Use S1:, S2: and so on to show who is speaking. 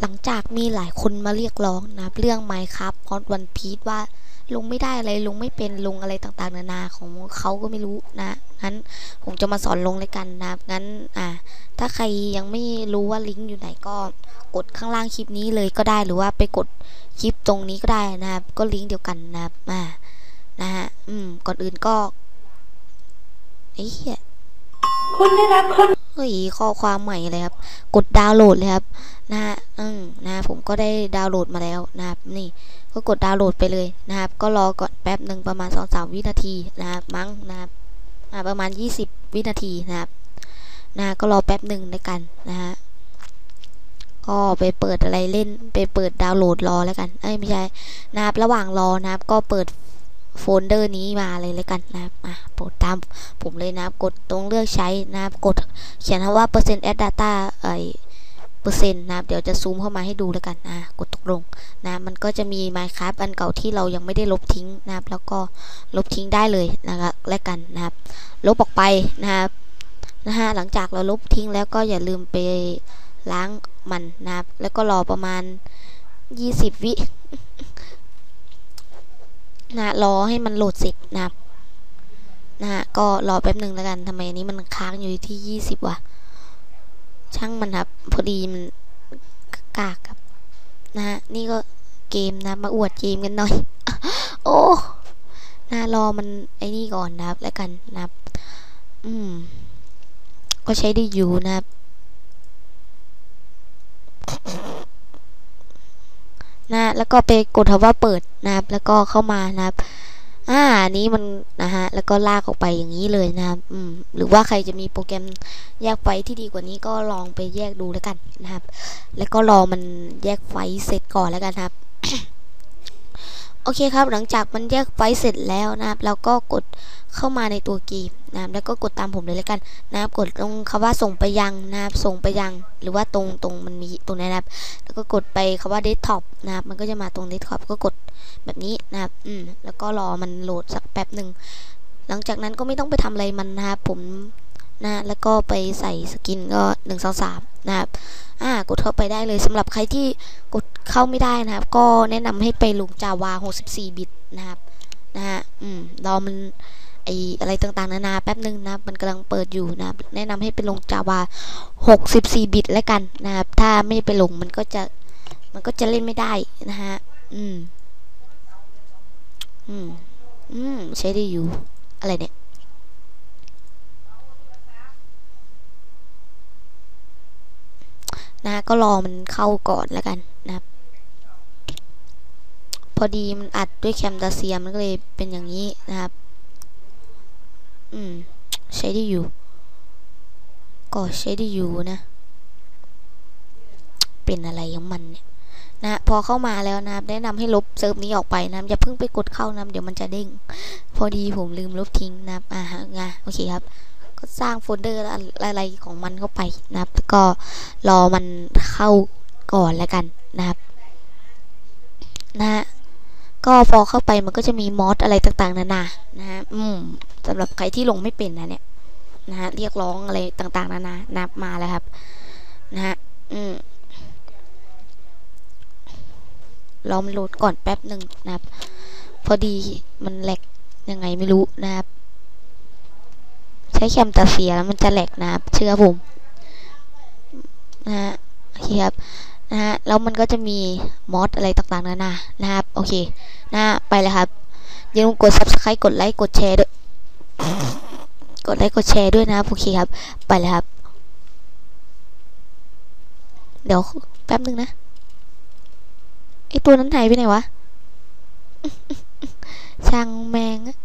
S1: หลังจากมีหลายคนมาเรียกร้องนะครับเรื่อง Minecraft พอดวันพีทว่าลุงไม่ได้อะไรลุงไม่เป็นลุงอะไรต่างๆ นานาของเขาก็ไม่รู้นะงั้นผมจะมาสอนลงเลยกันนะครับงั้นอ่าถ้าใครยังไม่รู้ว่าลิงก์อยู่ไหนก็กดข้างล่างคลิปนี้เลยก็ได้หรือว่าไปกดคลิปตรงนี้ก็ได้นะครับ ก็ลิงก์เดียวกันนะครับอ่านะฮะอืมก่อนอื่นก็ไอ้เหี้ย
S2: คุณได้รับคน
S1: เฮ้ยข้อความใหม่เลยครับ กดดาวน์โหลดเลยครับ นะฮะอืมนะผมก็ได้ดาวน์โหลดมาแล้วนะครับนี่ก็กดดาวน์โหลดไปเลยนะครับ ก็รอก่อนแป๊บหนึ่งประมาณสองสามวินาทีนะครับมั้งนะครับอ่าประมาณยี่สิบวินาทีนะครับนะก็รอแป๊บหนึ่งในกันนะฮะก็ไปเปิดอะไรเล่นไปเปิดดาวน์โหลดรอแล้วกันเอ้ยไม่ใช่นะครับระหว่างรอนะครับ ก็เปิดโฟลเดอร์นี้มาเลยแล้วกันนะครับอะโปรดตามผมเลยนะครับ กดตรงเลือกใช้นะครับ กดเขียนคำว่าเปอร์เซ็นต์ add data ไอ เปอร์เซ็นต์นะครับ เดี๋ยวจะซูมเข้ามาให้ดูแล้วกันอะกดตกลงนะมันก็จะมี Minecraft อันเก่าที่เรายังไม่ได้ลบทิ้งนะครับ แล้วก็ลบทิ้งได้เลยนะครับและกันนะครับ ลบออกไปนะครับนะฮะหลังจากเราลบทิ้งแล้วก็อย่าลืมไปล้างมันนะครับ แล้วก็รอประมาณ 20 วินะรอให้มันโหลดเสร็จนะครับนะฮะก็รอแป๊บหนึ่งแล้วกันทำไมอันนี้มันค้างอยู่ที่ยี่สิบวะ ช่างมันครับ พอดีมันกากครับ นะฮะ นี่ก็เกมนะ มาอวดเกมกันหน่อย โอ้นะรอมันไอ้นี่ก่อนนะครับ แล้วกันนะครับ อืม ก็ใช้ได้อยู่นะครับ นะ แล้วก็ไปกดคำว่าเปิดนะครับ แล้วก็เข้ามานะครับานนี้มันนะฮะแล้วก็ลากออกไปอย่างนี้เลยนะครับอืมหรือว่าใครจะมีโปรแกรมแยกไฟที่ดีกว่านี้ก็ลองไปแยกดูแล้วกันนะครับ แล้วก็รอมันแยกไฟเสร็จก่อนแล้วกันครับ โอเคครับ หลังจากมันแยกไฟเสร็จแล้วนะครับเราก็กดเข้ามาในตัวเกมนะครับแล้วก็กดตามผมเลยแล้วกันนะครับกดตรงคำว่าส่งไปยังนะครับส่งไปยัง หรือว่าตรงตรงมันมีตรงนี้นะครับ แล้วก็กดไปคำว่าเดสก์ท็อปนะครับมันก็จะมาตรงเดสก์ท็อปก็กดแบบนี้นะครับอืมแล้วก็รอมันโหลดส ป๊บหนึ่ง หลังจากนั้นก็ไม่ต้องไปทำอะไรมันนะครับผมนะแล้วก็ไปใส่สกินก็หนึ่งสองสามนะครับอ่ากดเข้าไปได้เลยสำหรับใครที่กดเข้าไม่ได้นะครับ ก็แนะนำให้ไปลง Java 64 บิตนะครับนะฮะอืมรอมันไออะไรต่างๆนานาแป๊บหนึ่งนะมันกำลังเปิดอยู่นะแนะนำให้ไปลง Java 64 บิตแล้วกันนะครับ ถ้าไม่ไปลงมันก็จะมันก็จะเล่นไม่ได้นะฮะอืมอืม อืม ใช้ได้อยู่ อะไรเนี่ย นะก็รอมันเข้าก่อนแล้วกันนะครับ พอดีมันอัดด้วยแคมตาเซียมันก็เลยเป็นอย่างนี้นะครับ อืม ใช้ได้อยู่ ก็ใช้ได้อยู่นะ เป็นอะไรของมันเนี่ย นะพอเข้ามาแล้วนะครับ แนะนำให้ลบเซิร์ฟนี้ออกไปนะอย่าเพิ่งไปกดเข้านะเดี๋ยวมันจะเด้ง พอดีผมลืมลบทิ้งนะครับอ่าฮะงาโอเคครับ ก็สร้างโฟลเดอร์อะไรของมันเข้าไปนะครับแล้วก็รอมันเข้าก่อนแล้วกันนะครับนะฮะก็พอเข้าไปมันก็จะมีมอสอะไรต่างๆนานานะฮะอืมสำหรับใครที่ลงไม่เป็นนะเนี่ยนะฮะเรียกร้องอะไรต่างๆนานานับมาแล้วครับ นะฮะอืม รอมันโหลดก่อนแป๊บหนึ่งนะครับ พอดีมันแหลกยังไงไม่รู้นะครับ ใช้แคมตาเซียแล้วมันจะแหลกนะครับ เชื่อผมนะฮะโอเคครับนะฮะแล้วมันก็จะมีมอสอะไรต่างๆนานานะครับ โอเคนะไปเลยครับอย่าลืมกด subscribe กดไลค์กดแชร์ด้วยกดไลค์กดแชร์ด้วยนะครับโอเคครับ ไปเลยครับ เดี๋ยวแป๊บนึงนะ ไอตัวนั้นหายไปไหนวะช่างแมงอะ